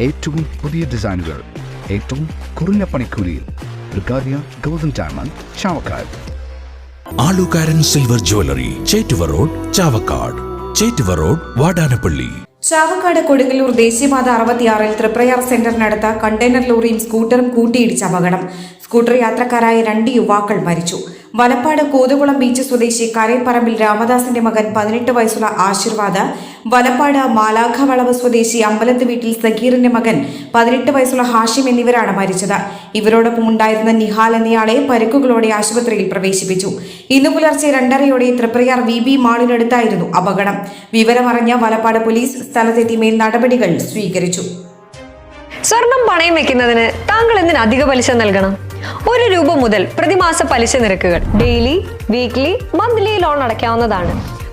ഏറ്റവും പുതിയ ഡിസൈനുകൾ ഏറ്റവും കുറഞ്ഞ പണിക്കൂലിയിൽ golden diamond Chavakkad. Alukaran silver jewellery Chettuva road Chavakkad. Chettuva road Vadanappally. Chavakkad Kodungallur ദേശീയപാത അറുപത്തിയാറിൽ തൃപ്രയാർ സെന്ററിനടുത്ത കണ്ടെയ്നർ ലോറിയും സ്കൂട്ടറും കൂട്ടിയിടിച്ച അപകടം. സ്കൂട്ടർ യാത്രക്കാരായ രണ്ട് യുവാക്കൾ മരിച്ചു. വലപ്പാട് കോതുകുളം ബീച്ച് സ്വദേശി കരയപ്പറമ്പിൽ രാമദാസിന്റെ മകൻ പതിനെട്ട് വയസ്സുള്ള ആശീർവാദ് വലപ്പാട് മാലാഖ വളവ് സ്വദേശി അമ്പലത്ത് വീട്ടിൽ സഖീറിന്റെ മകൻ പതിനെട്ട് വയസ്സുള്ള ഹാഷിം എന്നിവരാണ് മരിച്ചത്. ഇവരോടൊപ്പം ഉണ്ടായിരുന്ന നിഹാൽ എന്നയാളെ പരുക്കുകളോടെ ആശുപത്രിയിൽ പ്രവേശിപ്പിച്ചു. ഇന്ന് പുലർച്ചെ രണ്ടരയോടെ തൃപ്രയാർ വി ബി മാളിനടുത്തായിരുന്നു അപകടം. വിവരമറിഞ്ഞ വലപ്പാട് പോലീസ് സ്ഥലത്തെത്തി മേൽ നടപടികൾ സ്വീകരിച്ചു. സ്വർണം പണയം വെക്കുന്നതിന് താങ്കൾ എന്തിന് അധിക പലിശ നൽകണം? ഒരു രൂപ മുതൽ പ്രതിമാസ പലിശ നിരക്കുകൾ ഡെയിലി വീക്ക്ലി മന്ത്ലി ലോൺ അടയ്ക്കാവുന്നതാണ്.